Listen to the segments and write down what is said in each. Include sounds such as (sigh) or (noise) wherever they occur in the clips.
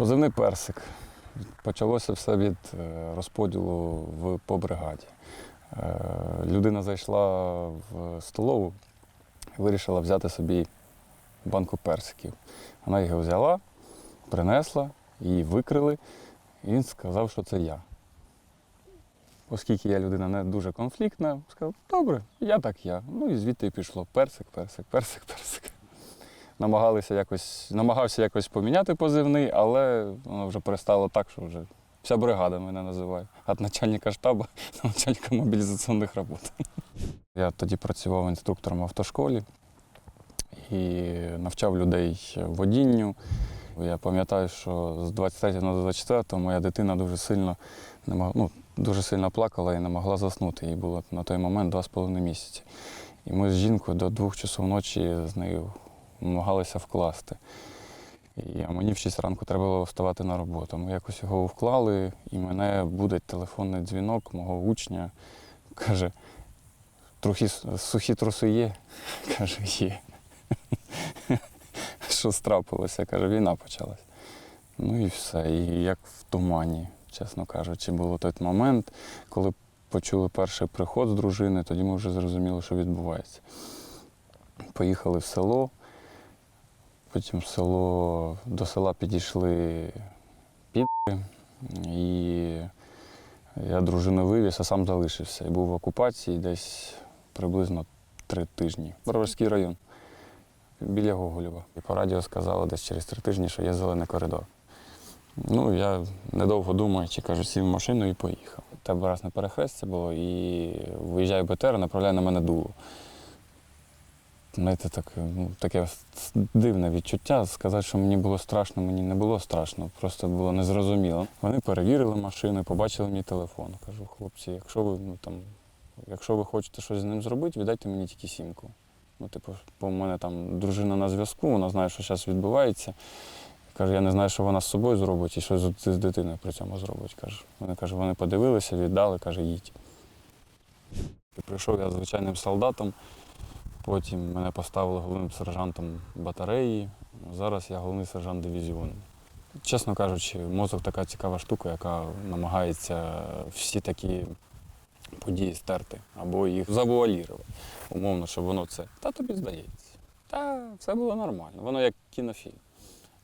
Позивний персик. Почалося все від е, розподілу в, по бригаді. Е, Людина зайшла в столову і вирішила взяти собі банку персиків. Вона його взяла, принесла, її викрили, і він сказав, що це я. Оскільки я людина не дуже конфліктна, сказав, добре, я так я. Ну і звідти пішло персик, персик, персик, персик. Намагалися якось, намагався якось поміняти позивний, але воно вже перестало так, що вже вся бригада мене називає. Від начальника штабу (laughs) до начальника мобілізаційних робот. Я тоді працював інструктором в автошколі і навчав людей водінню. Я пам'ятаю, що з 23 на 24 моя дитина дуже сильно не мог, ну, дуже сильно плакала і не могла заснути. Їй було на той момент 2,5 місяці. І ми з жінкою до двох часов ночі з нею намагалися вкласти. І, мені в 6 ранку треба було вставати на роботу. Ми якось його вклали, і мене буде телефонний дзвінок мого учня. Каже, трохи сухі труси є? (laughs) Каже, є. (laughs) Що страпилося? Каже, війна почалась. Ну і все. І як в тумані, чесно кажучи, було той момент, коли почули перший приход з дружини, тоді ми вже зрозуміли, що відбувається. Поїхали в село, потім село, до села підійшли піди, і я дружину вивіз, а сам залишився. І був в окупації десь приблизно три тижні. Броварський район біля Гоголєва. І по радіо сказали десь через три тижні, що є зелений коридор. Ну, я недовго думаючи, кажу, сів в машину і поїхав. Тебе раз на перехрестя було, і виїжджає БТР, направляє на мене дуло. Знаєте, так, ну, таке дивне відчуття. Сказати, що мені було страшно, мені не було страшно, просто було незрозуміло. Вони перевірили машину, побачили мій телефон. Кажу, хлопці, якщо ви, ну, там, якщо ви хочете щось з ним зробити, віддайте мені тільки сімку. Ну, типу, бо в мене там дружина на зв'язку, вона знає, що зараз відбувається. Каже, я не знаю, що вона з собою зробить і що з, дитиною при цьому зробить. Каже. Вони каже, вони подивилися, віддали, каже, їдь. Прийшов я звичайним солдатом, потім мене поставили головним сержантом батареї. Зараз я головний сержант дивізіону. Чесно кажучи, мозок така цікава штука, яка намагається всі такі події стерти або їх завуалірувати. Умовно, щоб воно це. Та тобі здається. Та все було нормально. Воно як кінофільм.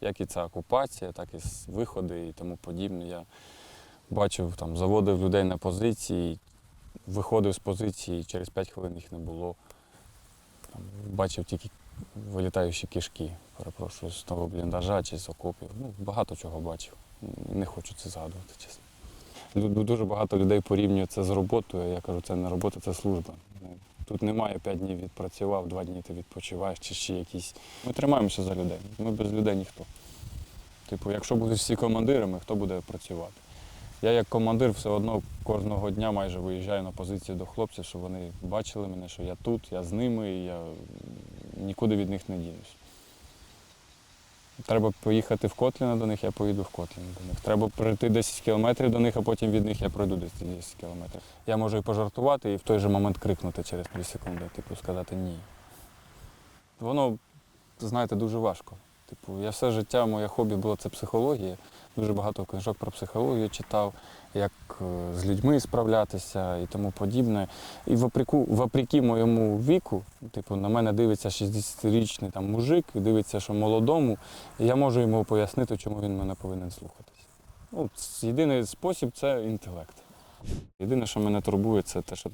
Як і ця окупація, так і виходи і тому подібне. Я бачив, там, заводив людей на позиції, виходив з позиції, через 5 хвилин їх не було. Там, бачив тільки вилітаючі кишки, перепрошую, з того бліндажа чи з окопів. Ну, багато чого бачив. Не хочу це згадувати, чесно. Дуже багато людей порівнює це з роботою. Я кажу, це не робота, це служба. Ну, Тут немає п'ять днів відпрацював, два дні ти відпочиваєш чи ще якісь. Ми тримаємося за людей. Ми без людей ніхто. Типу, якщо будуть всі командирами, хто буде працювати? Я як командир все одно кожного дня майже виїжджаю на позицію до хлопців, щоб вони бачили мене, що я тут, я з ними, і я нікуди від них не дінусь. Треба поїхати в Котліна до них, я поїду в Котліна до них. Треба пройти 10 кілометрів до них, а потім від них я пройду 10 кілометрів. Я можу і пожартувати, і в той же момент крикнути через 2 секунди, типу сказати ні. Воно, знаєте, дуже важко. Типу, я все життя, моє хобі було це психологія. Дуже багато книжок про психологію читав, як е, з людьми справлятися і тому подібне. І вопреку, вопреки моєму віку, типу, на мене дивиться 60-річний там мужик, дивиться, що молодому, і я можу йому пояснити, чому він мене повинен слухатись. Ну, єдиний спосіб це інтелект. Єдине, що мене турбує, це те, що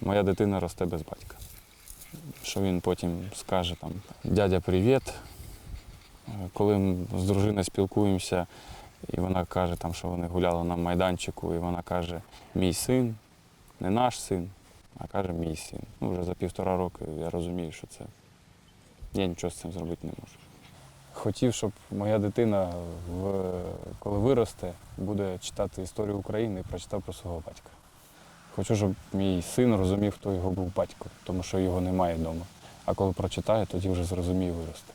моя дитина росте без батька. Що він потім скаже там дядя, привіт. Коли ми з дружиною спілкуємося, і вона каже, там, що вони гуляли на майданчику, і вона каже, мій син, не наш син, а каже, мій син. Ну, вже за півтора року я розумію, що це я нічого з цим зробити не можу. Хотів, щоб моя дитина, в, коли виросте, буде читати історію України і прочитав про свого батька. Хочу, щоб мій син розумів, хто його був батько, тому що його немає вдома. А коли прочитає, тоді вже зрозуміє виросте.